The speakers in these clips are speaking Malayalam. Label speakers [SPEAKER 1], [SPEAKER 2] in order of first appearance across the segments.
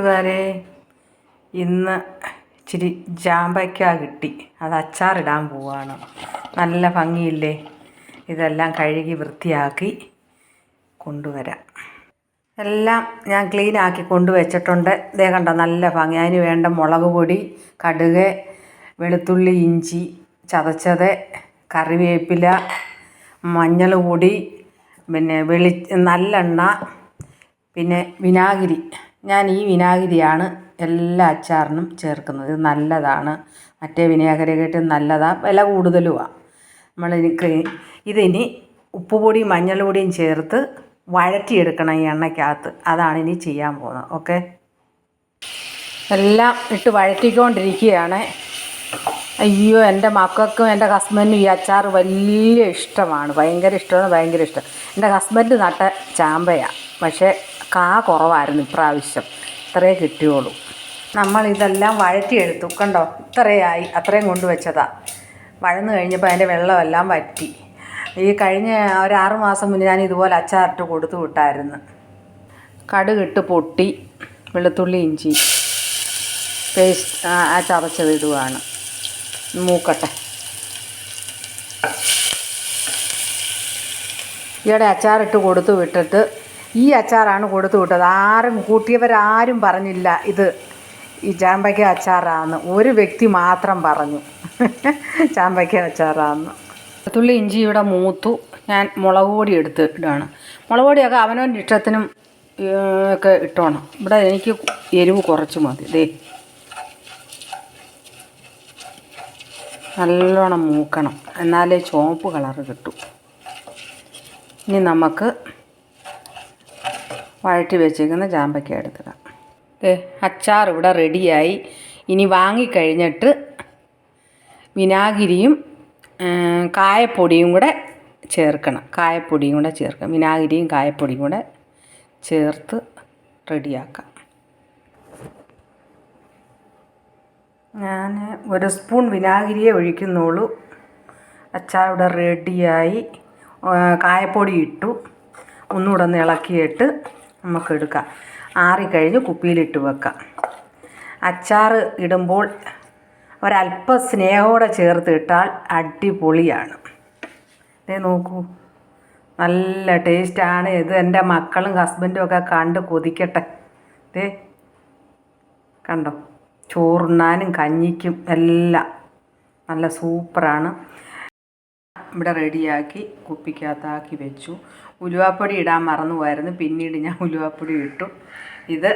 [SPEAKER 1] കൂട്ടുകാരെ ഇന്ന് ഇച്ചിരി ജാമ്പയ്ക്ക കിട്ടി. അത് അച്ചാറിടാൻ പോവാണ്. നല്ല ഭംഗിയില്ലേ? ഇതെല്ലാം കഴുകി വൃത്തിയാക്കി കൊണ്ടുവരാം. എല്ലാം ഞാൻ ക്ലീൻ ആക്കി കൊണ്ടുവച്ചിട്ടുണ്ട്. ദേ കണ്ടോ നല്ല ഭംഗി. അതിന് വേണ്ട മുളക് പൊടി കടുക് വെളുത്തുള്ളി ഇഞ്ചി ചതച്ചത് കറിവേപ്പില മഞ്ഞൾ പൊടി പിന്നെ വെളി നല്ലെണ്ണ പിന്നെ വിനാഗിരി. ഞാൻ ഈ വിനാഗിരിയാണ് എല്ലാ അച്ചാറിനും ചേർക്കുന്നത്. ഇത് നല്ലതാണ്. മറ്റേ വിനാഗിരിയെക്കാട്ടും നല്ലതാണ് വില കൂടുതലുമാണ് നമ്മൾ ഇതിനി ഉപ്പുപൊടിയും മഞ്ഞൾപൊടിയും ചേർത്ത് വഴറ്റിയെടുക്കണം ഈ എണ്ണയ്ക്കകത്ത്. അതാണ് ഇനി ചെയ്യാൻ പോകുന്നത്. ഓക്കെ? എല്ലാം ഇട്ട് വഴറ്റിക്കൊണ്ടിരിക്കുകയാണ്. അയ്യോ എന്റെ മക്കൾക്കും എന്റെ ഹസ്ബൻഡിനും ഈ അച്ചാർ വലിയ ഇഷ്ടമാണ്. ഭയങ്കര ഇഷ്ടമാണ് ഭയങ്കര ഇഷ്ടം. എന്റെ ഹസ്ബൻഡ് നട്ട ചാമ്പയാണ് പക്ഷേ കാ കുറവായിരുന്നു ഇപ്രാവശ്യം. ഇത്രയേ കിട്ടിയുള്ളൂ. നമ്മളിതെല്ലാം വഴറ്റിയെടുത്തു. കണ്ടോ? ഇത്രയായി. അത്രയും കൊണ്ടുവച്ചതാ വഴന്നു കഴിഞ്ഞപ്പോൾ അതിന്റെ വെള്ളമെല്ലാം വറ്റി. ഈ കഴിഞ്ഞ ഒരു മാസം മുന്നേ ഞാൻ ഇതുപോലെ അച്ചാറിട്ട് കൊടുത്തു വിട്ടായിരുന്നു. കടുകിട്ട് പൊട്ടി വെളുത്തുള്ളി ഇഞ്ചി പേസ്റ്റ് ആ ചതച്ചത് ഇടുവാണ്. മൂക്കട്ടെ. ഈയിടെ അച്ചാറിട്ട് കൊടുത്തു വിട്ടിട്ട് ഈ അച്ചാറാണ് കൊടുത്തു വിട്ടത്. ആരും കൂട്ടിയവരാരും പറഞ്ഞില്ല ഇത്. ഈ ചാമ്പയ്ക്ക അച്ചാറാന്ന്. ഒരു വ്യക്തി മാത്രം പറഞ്ഞു. ചാമ്പയ്ക്ക അച്ചാറാന്ന്. തുള്ളി ഇഞ്ചി ഇവിടെ മൂത്തു. ഞാൻ മുളക് പൊടി എടുത്ത് ഇടുകയാണ് മുളക് പൊടിയൊക്കെ അവനവന്റെ ഇഷ്ടത്തിനും ഒക്കെ ഇട്ടോണം. ഇവിടെ എനിക്ക് എരിവ് കുറച്ച് മതി. ദേ നല്ലോണം മൂക്കണം. എന്നാലേ ചുവപ്പ് കളറ് കിട്ടൂ. ഇനി നമുക്ക് വഴറ്റി വെച്ചേക്കുന്ന ചാമ്പയ്ക്ക എടുത്തിടാം. അച്ചാർ ഇവിടെ റെഡിയായി. ഇനി വാങ്ങിക്കഴിഞ്ഞിട്ട് വിനാഗിരിയും കായപ്പൊടിയും കൂടെ ചേർക്കണം. കായപ്പൊടിയും കൂടെ ചേർക്കണം വിനാഗിരിയും കായപ്പൊടിയും കൂടെ ചേർത്ത് റെഡിയാക്കാം. ഞാൻ ഒരു സ്പൂൺ വിനാഗിരിയെ ഒഴിക്കുന്നുള്ളൂ. അച്ചാർ ഇവിടെ റെഡിയായി കായപ്പൊടി ഇട്ടു. ഒന്നുകൂടെ ഒന്ന് ഇളക്കിയിട്ട് നമുക്ക് എടുക്കാം ആറിക്കഴിഞ്ഞ് കുപ്പിയിലിട്ട് വെക്കാം. അച്ചാർ ഇടുമ്പോൾ ഒരല്പം സ്നേഹത്തോടെ ചേർത്ത് ഇട്ടാൽ അടിപൊളിയാണ്. ദേ നോക്കൂ. നല്ല ടേസ്റ്റാണ്. ഇത് എന്റെ മക്കളും ഹസ്ബൻഡും ഒക്കെ കണ്ട് കൊതിക്കട്ടെ. ദേ കണ്ടോ? ചോറുണ്ണാനും കഞ്ഞിക്കും എല്ലാം നല്ല സൂപ്പറാണ്. ഇവിടെ റെഡിയാക്കി കുപ്പിക്കകത്താക്കി വെച്ചു. ഉലുവാപ്പൊടി ഇടാൻ മറന്നു പോയായിരുന്നു പിന്നീട് ഞാൻ ഉലുവാപ്പൊടി ഇട്ടു. ഇത്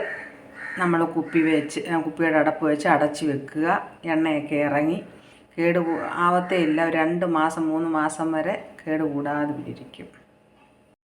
[SPEAKER 1] നമ്മൾ കുപ്പി വെച്ച് കുപ്പിയുടെ അടപ്പ് വെച്ച് അടച്ച് വെക്കുക. എണ്ണയൊക്കെ ഇറങ്ങി കേട് ആവത്തേ ഇല്ല. രണ്ട് മാസം മൂന്ന് മാസം വരെ കേട് കൂടാതെ ഇരിക്കും.